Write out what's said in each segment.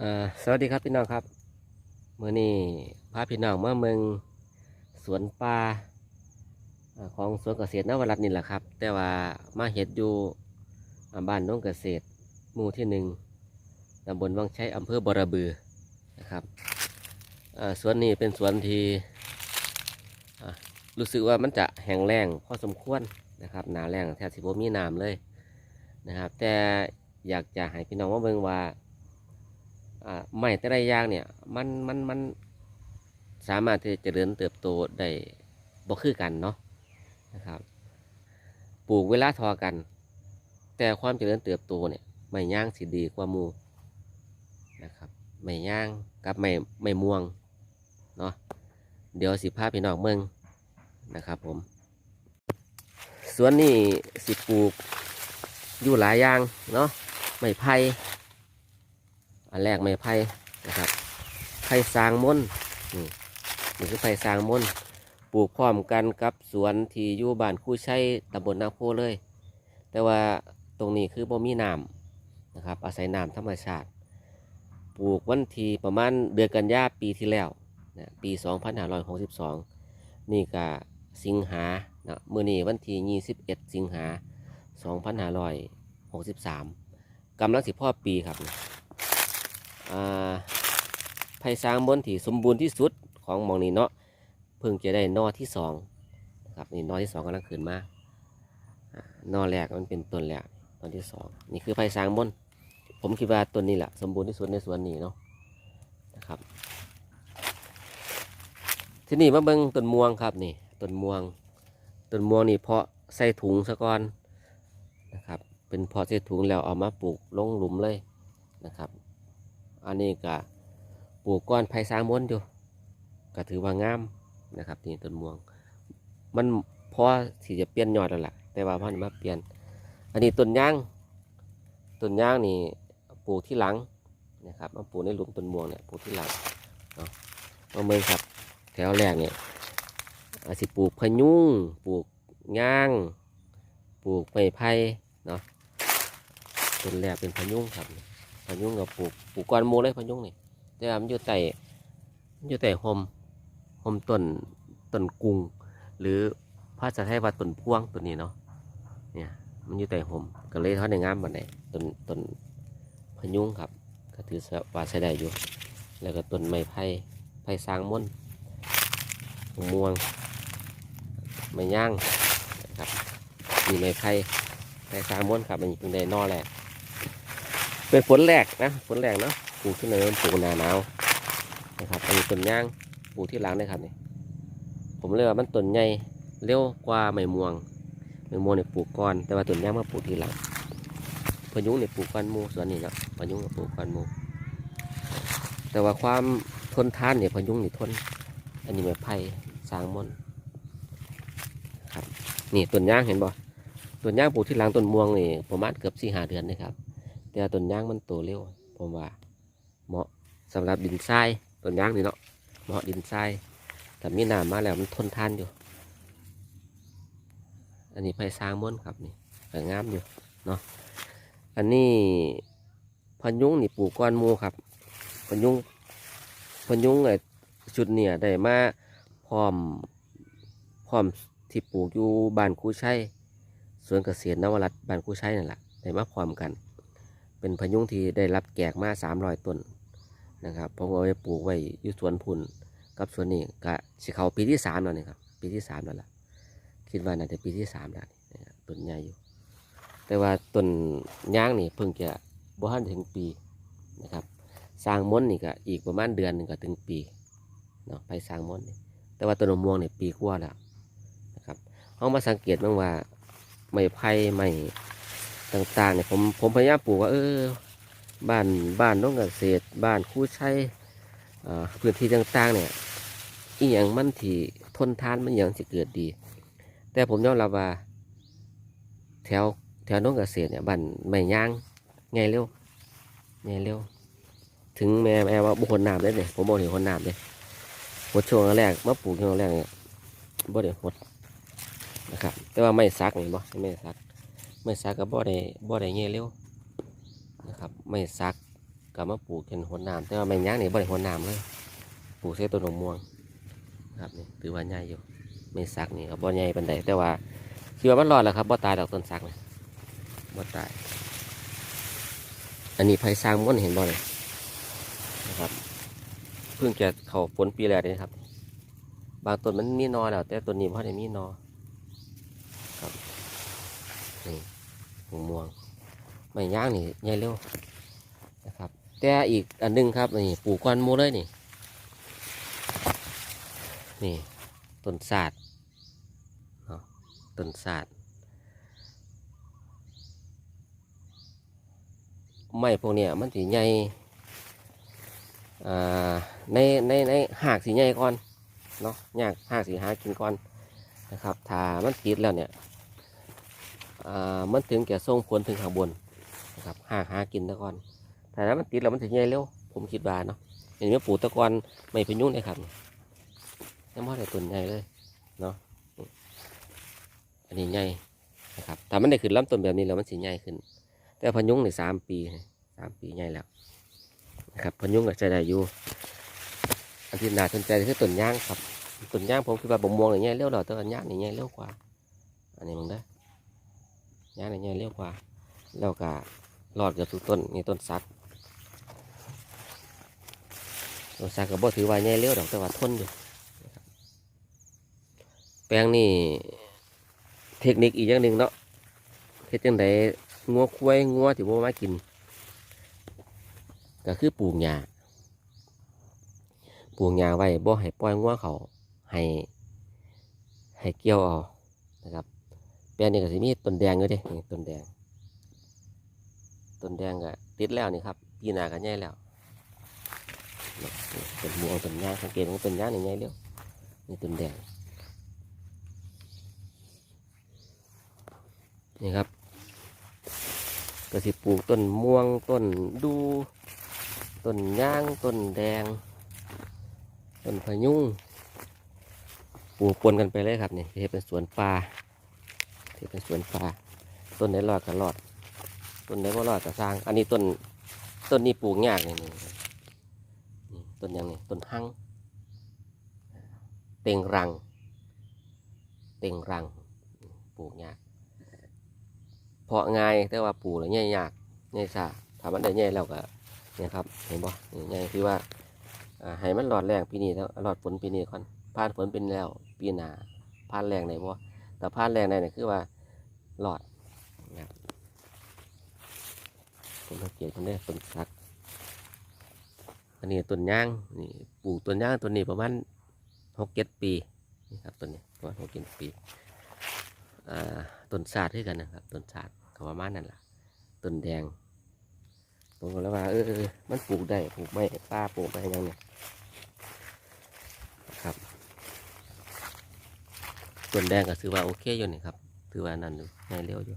อสวัสดีครับพี่น้องครับเมื่อนี้พาพี่น้องมาเมืองสวนป่าอของสวนเกษตรนวรัตน์นี่แหละครับ แต่ว่ามาเห็ดอยู่บ้านน้องเกษตรหมู่ที่หนึ่งตำบลวังชัยอำเภอบระบือนะครับสวนนี้เป็นสวนที่รู้สึกว่ามันจะแห้งแล้งพอสมควรนะครับหนาแรงแทบสิบมีน้ำเลยนะครับ แต่อยากจะให้พี่น้องมาเบิ่งว่าอ่า ไม้แต่ละอย่างเนี่ยมันมันมันสามารถที่จะเจริญเติบโตได้บ่คือกันเนาะนะครับ ปลูกเวลาทอกัน แต่ความเจริญเติบโตเนี่ยไม่ย่างสิดีกว่ามูนะครับไม่ย่างกับไม่ไม่ม่วงเนาะเดี๋ยวสิพาพี่น้องเมืองนะครับผมสวนนี้สิปลูกอยู่หลายอย่างเนาะไม้ไผ่ อันแรกไม้ไผ่นะครับไผ่สร้างมุนี่นี่คือไผ่สร้างมนปลูกพร้อมกันกับสวนที่อยู่บ้านคู่ชัยตำบลนาโพเลย แต่ว่าตรงนี้คือบ่มีน้ำนะครับ อาศัยน้ำธรรมชาติ ปลูกวันที่ประมาณเดือนกันยาปีที่แล้วนะปี 2562 นี่ก็สิงหานะเมื่อนี้วันที่21 สิงหา 2563กำลังสิพ่อปีครับ ไผ่สร้างบนที่สมบูรณ์ที่สุดของมองนี้เนาะเพิ่งจะได้นอที่สองนะครับนี่นอที่สองกำลังขึ้นมาอ่านอแรกมันเป็นต้นแรกตอนที่สองนี่คือไผ่สร้างบน ผมคิดว่าต้นนี้แหละสมบูรณ์ที่สุดในสวนนี้เนาะนะครับ ที่นี่มาเบิ่งต้นม่วงครับนี่ต้นม่วงต้นม่วงนี่เพาะใส่ถุงซะก่อนนะครับ เป็นเพาะใส่ถุงแล้วเอามาปลูกลงหลุมเลยนะครับ อันนี้ก็ปลูกก้อนไผ่สางมนอยู่ก็ถือว่างามนะครับนี่ต้นม่วง มันพอที่จะเปลี่ยนยอดแล้วล่ะ แต่ว่าพันมาเปลี่ยน อันนี้ต้นย่างต้นย่างนี่ปลูกที่หลังนะครับมาปลูกในหลุมต้นม่วงเนี่ยปลูกที่หลังเนาะมาเมืองครับ แถวแรกเนี่ยอาจสิปลูกพยุงปลูกย่าง ปลูกไม้ไผ่เนาะต้นแรกเป็นพยุงครับ พยุงกับปลูกปลูกก้อนหมูเลยพยุงนี่แต่ว่ามันอยู่ใต้มันอยู่ใต้ห่มห่มต้นต้นกุงหรือภาษาไทยว่าต้นพวงตัวนี้เนาะเนี่ยมันอยู่ใต้ห่มก็เลยเขาในงามบันไดต้นต้นพยุงครับ ก็ถือว่าใช้ได้อยู่ แล้วก็ต้นไม้ไผ่ไผ่สร้างม่อนม่วงไม้ย่างครับมีไม้ไผ่ไผ่สร้างม่อนครับมันเป็นได้นอแหละ เป็นฝนแรกนะฝนแรกเนาะปลูกที่ไหนมันปลูกนาหนาวนะครับอันนี้ต้นย่างปลูกที่หลังเลยครับนี่ผมเลยว่ามันต้นใหญ่เร็วกว่าไม้ม่วงไม้ม่วงเนี่ยปลูกก่อนแต่ว่าต้นย่างมาปลูกทีหลังพยุงเนี่ยปลูกก่อนมูส่วนนี้เนาะพะยุงเนี่ยปลูกก่อนมูแต่ว่าความทนทานเนี่ยพยุงนี่ทน อันนี้ไม้ไผ่สางมนครับนี่ต้นย่างเห็นบ่ต้นย่างปลูกที่หลังต้นม่วงนี่ประมาณเกือบสี่ห้าเดือนนะครับ แต่าต้นยางมันโตเร็วผมว่า เหมาะสำหรับดินทรายต้นยางนี่เนาะเหมาะดินทรายแต่มีน้ำมาแล้วมันทนทานอยู่ อันนี้ไผ่สร้างม้วนครับนี่แต่งามอยู่เนาะอันนี้พะยุงนี่ปลูกก้อนมูครับพะยุงพะยุงไอ้ชุดเนี่ยได้มาพร้อมพร้อมที่ปลูกอยู่บ้านคูชัยสวนเกษตรนวรัตบ้านคูชัยนั่นแหละได้มาพร้อมกัน เป็นพยุงที่ได้รับแกกมาสามรอยต้นนะครับผมเอาไปปลูกไว้อยู่สวนพุ่นกับสวนนี้ก็สิเขาปีที่สามแล้วนี่ครับปีที่สามแล้วล่ะคิดว่าน่าจะปีที่สามแล้วต้นใหญ่อยู่ แต่ว่าต้นย่างนี่เพิ่งจะบ่ทันถึงปีนะครับสร้างม้นนี่ก็อีกประมาณเดือนหนึ่งก็ถึงปีเนาะไปสร้างม้นนี่แต่ว่าต้นมะม่วงนี่ปีกว่าแล้วนะครับเขามาสังเกตบ้างว่าไม้ไผ่ไม้ ต่างๆเนี่ยผมผมพยายามปลูกว่าเออบ้านบ้านน้องเกษตรบ้านคู่ชัยอ่าพื้นที่ต่างๆเนี่ยอีหยังมันที่ทนทานมันอหยังจะเกิดดี แต่ผมยอมรับว่า แถวแถวน้องเกษตรเนี่ยบ้านไม่ย่างไงเร็วไงเร็ว ถึงแม่แม่ว่าบุคคลน้ำเลยเนี่ยผมบอกเห็นคนน้ำเลยหดช่วงแรกมาปลูกช่วงแรกเนี่ยบ่ได้หดนะครับ แต่ว่าไม่ซักเห็นบ่ไม่ซัก ไม่ซักก็บ่ได้บ่อได้เงี้ยเร็วนะครับไม่ซักกับมาปลูกเป็นหัวน้ำแต่ว่าไม่ย่างนี่บ่ได้หัวน้ำเลยปลูกใส่ต้นมะม่วงครับนี่ถือว่าใหญ่อยู่ไม่สักนี่ก็บ่อใหญ่ปานใดแต่ว่าคิดว่ามันรอดแล้วครับบ่อตายดอกต้นสักนี่บ่อตาย อันนี้ไผ่สร้างม้วนเห็นบ่อเลยนะครับเพิ่งจะเข้าผลปีแรกเลยครับ บางต้นมันมีนอแล้วแต่ต้นนี้บ่ได้มีนอครับนี่ มะม่วงไม่ย่างนี่ใหญ่เร็วนะครับ แต่อีกอันหนึงครับนี่ปลูกก้อนมูเลยนี่ นี่ต้นศาสตร์เนาะต้นศาสตร์ไม้พวกเนี้ยมันสีใหญ่อ่าในในในหากสีใหญ่ก่อนเนาะหากหากสีหากินก่อนนะครับถ้ามันติดแล้วเนี่ย มันถึงจะส่งผลถึงข้างบนนะครับหาหากินตะกอนแต่ถ้ามันติดแล้วมันถึงใหญ่เร็วผมคิดว่าเนาะอย่างนี้ปลูกตะกอนไม่พยุงเลยครับยังไม่ได้ต้นใหญ่เลยเนาะอันนี้ใหญ่นะครับถ้ามันได้ขึ้นลำต้นแบบนี้แล้วมันสิใหญ่ขึ้น แต่พยุงในสามปีสามปีใหญ่แล้วนะครับพยุงก็จะได้อยู่อันที่น่าสนใจคือต้นย่างครับต้นย่างผมคิดว่าบะม่วงเนี่ยใหญ่เร็วหรอแต่ว่าย่างนี่ใหญ่เร็วกว่าอันนี้มึงได้ ย่างนี่ใหญ่เร็วกว่าแล้วก็รอดเกับทุกต้นนี่ต้นสักต้นสักก็บ่ถือว่าใหญ่เร็วดอกแต่ว่าทนอยู่แปลงนี่เทคนิคอีกอย่างหนึ่งเนาะเฮ็ดจังไดงัวควายงัวที่บ่มากิน ก็คือปลูกหญ้าปลูกหญ้าไว้บ่ให้ปล่อยงัวเขาให้ให้เกี่ยวเอานะครับ แปลงนี้ก็สิมีต้นแดงอยู่เด้นี่ต้นแดง ต้นแดงก็ติดแล้วนี่ครับปีหน้าก็ใหญ่แล้วนี่ต้นม่วงต้นยางสังเกตว่าต้นยางนี่ใหญ่เร็วนี่ต้นแดง นี่ครับก็สิปลูกต้นม่วงต้นดูต้นยางต้นแดงต้นพยุงปลูกปนกันไปเลยครับนี่เฮ็ดเป็นสวนปลา เฮ็ดเป็นสวนปลาต้นไหนรอดก็รอด ต้นไหนว่ารอดก็สร้าง อันนี้ต้นต้นนี้ปลูกยากนี่นี่นี่ต้นยังนี่ต้นหังเต็งรัง เต็งรังปลูกยากเพาะง่ายแต่ว่าปลูกแล้วง่ายยากง่ายซาถามันได้ง่ายแล้วก็เนี่ยครับเห็นบ่ง่ายคือว่าอ่าให้มันรอดแรงปีนี้แล้วรอดฝนปีนี้ก่อนผ่านฝนเป็นแล้ว ปีหน้าผ่านแรงไหนบ่แต่ผ่านแรงไหนเนี่ยคือว่า รอดต้นตะเกียบต้นนี้ต้นสัก อันนี้ต้นย่างนี่ปลูกต้นย่างต้นนี้ประมาณหกเจ็ดปีนี่ครับต้นนี้ประมาณหกเจ็ดปีต้นสาดด้วยกันนะครับต้นสาดก็ประมาณนั่นแหละต้นแดงผมก็เลยว่าเออมันปลูกได้ปลูกไม่ป้าปลูกไม่ยังเนี่ยครับต้นแดงก็ถือว่าโอเคอยู่นี่ครับ ถือว่านั่นอยู่ง่ายเร็วอยู่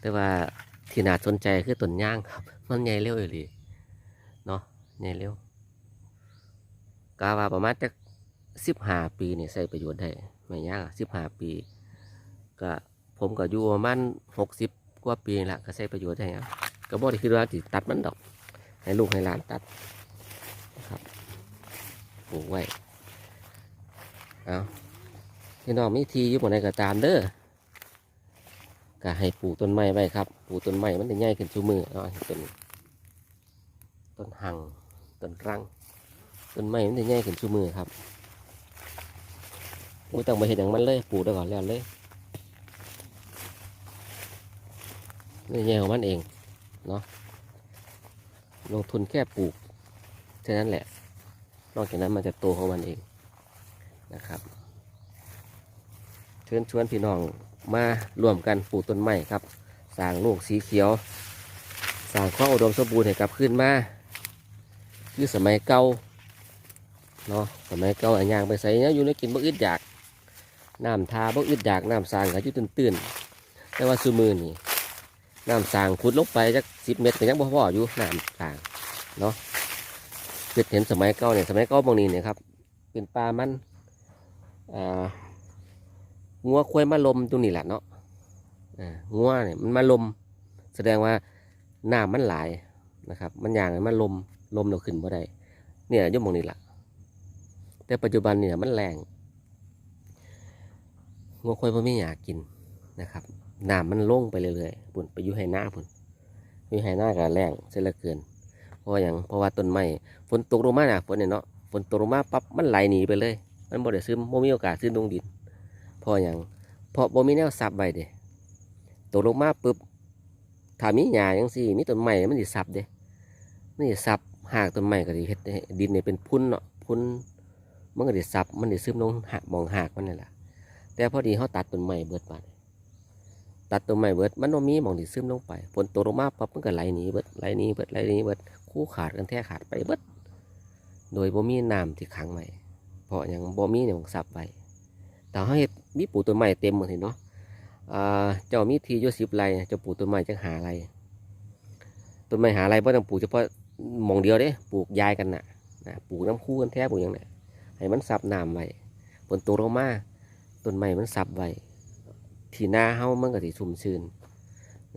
แต่ว่าที่น่าสนใจคือต้นย่างครับ มันใหญ่เร็วอยู่ดีเนาะใหญ่เร็วกาว่าประมาณจะสิบห้าปีเนี่ยใส่ประโยชน์ได้ไม่ยากสิบห้าปี ก็ผมก็อยู่ประมาณหกสิบกว่าปีละก็ใส่ประโยชน์ได้ครับก็บอกที่คือว่าติตัดมันดอก ให้ลูกให้หลานตัดครับปลูกไว้เอาพี่น้องมีทีอยู่บนไหนก็ตามเด้อ ก็ให้ปลูกต้นไม้ไว้ครับปลูกต้นไม้มันจะใหญ่ขึ้นชูมือเนาะเป็นต้นหังต้นรังต้นไม้มันจะใหญ่ขึ้นชูมือครับไม่ต้องไปเห็นอย่างมันเลยปลูกได้ก่อนแล้วเลยนี่ใหญ่ของมันเองเนาะลงทุนแค่ปลูกแค่นั้นแหละ นอกจากนั้นมันจะโตของมันเองนะครับเชิญชวนพี่น้อง มารวมกันปลูกต้นไม้ครับสร้างลูกสีเขียวสร้างความอุดมสมบูรณ์ให้กลับขึ้นมาคือสมัยเก่าเนาะสมัยเก่าอันยางไปใส่เนี่ยอยู่ในกินบ่อึดอยากน้ำทาบ่อึดอยากน้ำสร้างก็อยู่ตื้นๆแต่ว่าซูมือนี่น้ำสร้างขุดลงไปจักสิบเมตรก็ยังบ่พออยู่น้ำสร้างเนาะคือเห็นสมัยเก่าเนี่ยสมัยเก่าบางนี้เนี่ยครับเป็นป่ามันอ่า งัวควายมาลมตรงนี้แหละเนาะงัวเนี่ยมันมาลม แสดงว่าน้ำมันหลายนะครับ มันอย่างมันลมลมเราขึ้นบ่ได้เนี่ยยุ่หมองนี่ละแต่ปัจจุบันเนี่ยมันแรงงวควายพ่ไม่อยากกินนะครับน้ำมันล่งไปเรื่อยๆปุ่นไปอยู่ให้หน้าปุ่นอยู่ให้หน้ากับแรงเสียเหลือเกินเพราะอย่างเพราะว่าต้นไม้ฝนตกลงมาน่ะฝนเนี่ยเนาะฝนตกลงมาปั๊บมันไหลหนีไปเลย มันบ่ได้ซึมบ่มีโอกาสซึมลงดิน พราะอย่างเพราะบ่มีแนวซับไว้เด้ตกลงมาปุ๊บถ้ามีหญ้าจังซี่มีต้นไม้มันสิซับเด้มันสิซับหากต้นไม้ก็สิเฮ็ดให้ดินเนี่ยเป็นพุ่นเนาะพุ่นมันก็สิซับมันสิซึมลงหากมองหากมันนี่แหละแต่พอดีเฮาตัดต้นไม้เบิดบาดตัดต้นไม้เบิดมันบ่มีมองที่ซึมลงไปฝนตกลงมาปั๊บมันก็ไหลหนีเบิดไหลหนีเบิดไหลหนีเบิดคู่ขาดกันแท้ขาดไปเบิดโดยบ่มีน้ำที่ขังไว้เพราะอย่างบ่มีเนี่ยซับไว้ แต่เฮาเฮ็ดมีปลูกต้นไม้เต็มหมดเห็นเนาะเจ้ามีทีอยู่สิบไรเจ้าปลูกต้นไม้จังหาอะไรต้นไม้หาอะไรบ่ต้องปลูกเฉพาะหมองเดียวเด้ปลูกยายกันน่ะนะปลูกน้ำคู่กันแท้ปลูกหยังน่ะให้มันซับน้ำไว้ฝนตกลงมาต้นไม้มันซับไว้ที่นาเฮามันก็สิชุ่มชื้น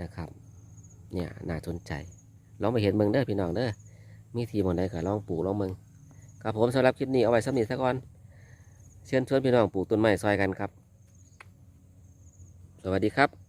นะครับ เนี่ยน่าสนใจลองไปเห็นเมืองเด้อพี่น้องเด้อมีทีมองใดก็ลองปลูกลองเมืองครับผมสำหรับคลิปนี้เอาไว้สำนีซะก่อน เชิญชวนพี่น้องปลูกต้นไม้ซอยกันครับ สวัสดีครับ